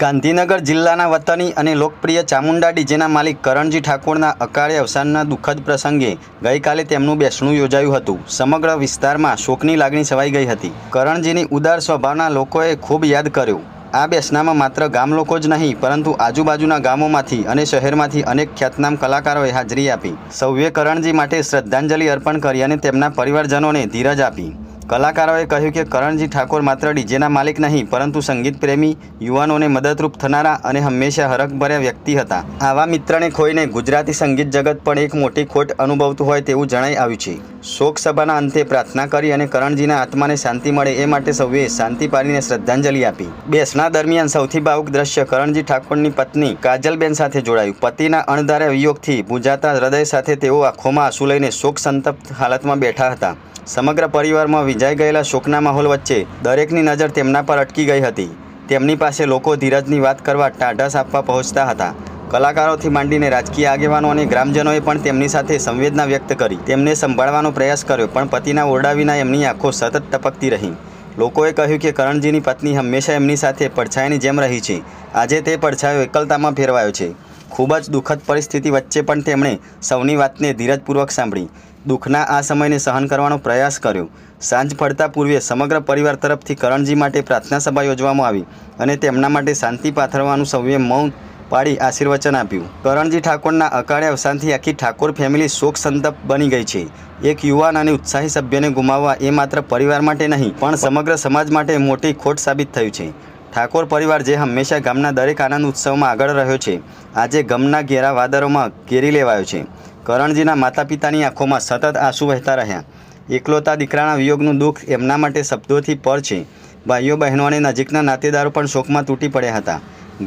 ગાંધીનગર જિલ્લાના વતની અને લોકપ્રિય ચામુંડા ડીજેના માલિક કરણજી ઠાકોરના અકાળે અવસાનના દુઃખદ પ્રસંગે ગઈકાલે તેમનું બેસણું યોજાયું હતું. સમગ્ર વિસ્તારમાં શોકની લાગણી છવાઈ ગઈ હતી. કરણજીની ઉદાર સ્વભાવના લોકોએ ખૂબ યાદ કર્યું. આ બેસનામાં માત્ર ગામ લોકો જ નહીં, પરંતુ આજુબાજુના ગામોમાંથી અને શહેરમાંથી અનેક ખ્યાતનામ કલાકારોએ હાજરી આપી. સૌએ કરણજી માટે શ્રદ્ધાંજલિ અર્પણ કરી અને તેમના પરિવારજનોને ધીરજ આપી. કલાકારોએ કહ્યું કે કરણજી ઠાકોર માત્ર ડીજેના માલિક નહીં, પરંતુ સંગીત પ્રેમી યુવાનોને મદદરૂપ થનારા અને હંમેશા હરખભર્યા વ્યક્તિ હતા. આવા મિત્રને ખોઈને ગુજરાતી સંગીત જગત પણ એક મોટી ખોટ અનુભવતું હોય તેવું જણાઈ આવ્યું છે. શોક સભાના અંતે પ્રાર્થના કરી અને કરણજીના આત્માને શાંતિ મળે એ માટે સૌએ શાંતિ પાડીને શ્રદ્ધાંજલિ આપી. બેસણા દરમિયાન સૌથી ભાવુક દ્રશ્ય કરણજી ઠાકોરની પત્ની કાજલબેન સાથે જોડાયું. પતિના અણધારે વિયોગથી ભૂજાતા હૃદય સાથે તેઓ આંખોમાં આંસુ લઈને શોક સંતપ્ત હાલતમાં બેઠા હતા. સમગ્ર પરિવારમાં વિજાઈ ગયેલા શોકના માહોલ વચ્ચે દરેકની નજર તેમના પર અટકી ગઈ હતી. તેમની પાસે લોકો ધીરજની વાત કરવા ટાઢાસ આપવા પહોંચતા હતા. કલાકારોથી માંડીને રાજકીય આગેવાનો અને ગ્રામજનોએ પણ તેમની સાથે સંવેદના વ્યક્ત કરી. તેમને સંભાળવાનો પ્રયાસ કર્યો, પણ પતિના ઓરડા વિના એમની આંખો સતત ટપકતી રહી. લોકોએ કહ્યું કે કરણજીની પત્ની હંમેશા એમની સાથે પડછાયાની જેમ રહી છે. આજે તે પડછાયો એકલતામાં ફેરવાયો છે. ખૂબ જ દુઃખદ પરિસ્થિતિ વચ્ચે પણ તેમણે સૌની વાતને ધીરજપૂર્વક સાંભળી. દુઃખના આ સમયને સહન કરવાનો પ્રયાસ કર્યો. સાંજ પડતા પૂર્વે સમગ્ર પરિવાર તરફથી કરણજી માટે પ્રાર્થના સભા યોજવામાં આવી અને તેમના માટે શાંતિ પાથરવાનું સૌએ મૌન પાડી આશીર્વચન આપ્યું. કરણજી ઠાકોરના અકાળે અવસાનથી આખી ઠાકોર ફેમિલી શોક સંતપ બની ગઈ છે. એક યુવાન અને ઉત્સાહી સભ્યને ગુમાવવા એ માત્ર પરિવાર માટે નહીં, પણ સમગ્ર સમાજ માટે મોટી ખોટ સાબિત થયું છે. ઠાકોર પરિવાર જે હંમેશા ગામના દરેક આનંદ ઉત્સવમાં આગળ રહ્યો છે. આજે ગમના ઘેરા વાદરોમાં ઘેરી લેવાયો છે. કરણજીના માતા પિતાની આંખોમાં સતત આંસુ વહેતા રહ્યા. એકલોતા દીકરાના વિયોગનું દુઃખ એમના માટે શબ્દોથી પર છે. ભાઈઓ, બહેનો અને નજીકના નાતેદારો પણ શોકમાં તૂટી પડ્યા હતા.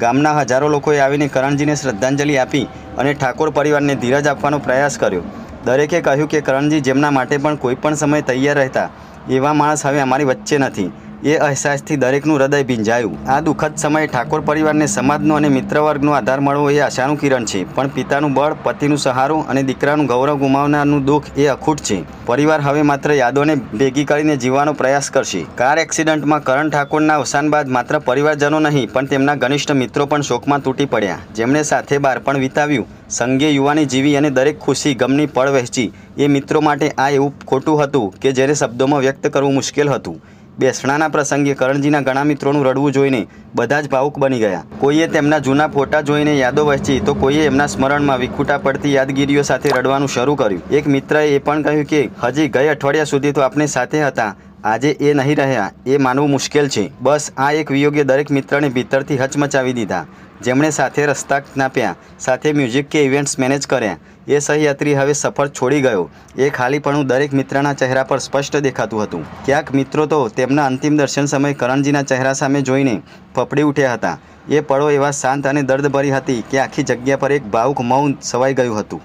ગામના હજારો લોકોએ આવીને કરણજીને શ્રદ્ધાંજલિ આપી અને ઠાકોર પરિવારને ધીરજ આપવાનો પ્રયાસ કર્યો. દરેકે કહ્યું કે કરણજી જેમના માટે પણ કોઈપણ સમયે તૈયાર રહેતા એવા માણસ હવે અમારી વચ્ચે નથી. એ અહેસાસથી દરેકનું હૃદય ભીંજાયું. આ દુઃખદ સમયે ઠાકોર પરિવારને સમાજનો અને મિત્રવર્ગનો આધાર મળવો એ આશાનું કિરણ છે. પણ પિતાનું બળ, પતિનું સહારો અને દીકરાનું ગૌરવ ગુમાવનારનું દુઃખ એ અખૂટ છે. પરિવાર હવે માત્ર યાદોને ભેગી કરીને જીવવાનો પ્રયાસ કરશે. કાર એક્સિડન્ટમાં કરણ ઠાકોરના અવસાન બાદ માત્ર પરિવારજનો નહીં, પણ તેમના ઘનિષ્ઠ મિત્રો પણ શોકમાં તૂટી પડ્યા. જેમણે સાથે બાળપણ વિતાવ્યું. સંગે યુવાની જીવી અને દરેક ખુશી ગમની પળ વહેંચી. એ મિત્રો માટે આ એવું ખોટું હતું કે જેને શબ્દોમાં વ્યક્ત કરવું મુશ્કેલ હતું. બેસણાના પ્રસંગે કરણજીના ઘણા મિત્રોનું રડવું જોઈને બધા જ ભાવુક બની ગયા. કોઈએ તેમના જૂના ફોટા જોઈને યાદો વહેંચી, તો કોઈએ એમના સ્મરણમાં વિખૂટા પડતી યાદગીરીઓ સાથે રડવાનું શરૂ કર્યું. એક મિત્રએ એ પણ કહ્યું કે, હજી ગઈ અઠવાડિયા સુધી તો આપણે સાથે હતા. આજે એ નહીં રહ્યા, એ માનવું મુશ્કેલ છે. બસ આ એક વિયોગે દરેક મિત્રને ભીતરથી હચમચાવી દીધા. જેમણે સાથે રસ્તા નાપ્યા, સાથે મ્યુઝિક કે ઇવેન્ટ્સ મેનેજ કર્યા. એ સહયાત્રી હવે સફર છોડી ગયો. એ ખાલીપણું દરેક મિત્રના ચહેરા પર સ્પષ્ટ દેખાતું હતું. ક્યાંક મિત્રો તો તેમના અંતિમ દર્શન સમયે કરણજીના ચહેરા સામે જોઈને ફફડી ઉઠ્યા હતા. એ પળો એવા શાંત અને દર્દભરી હતી કે આખી જગ્યા પર એક ભાવુક મૌન છવાઈ ગયું હતું.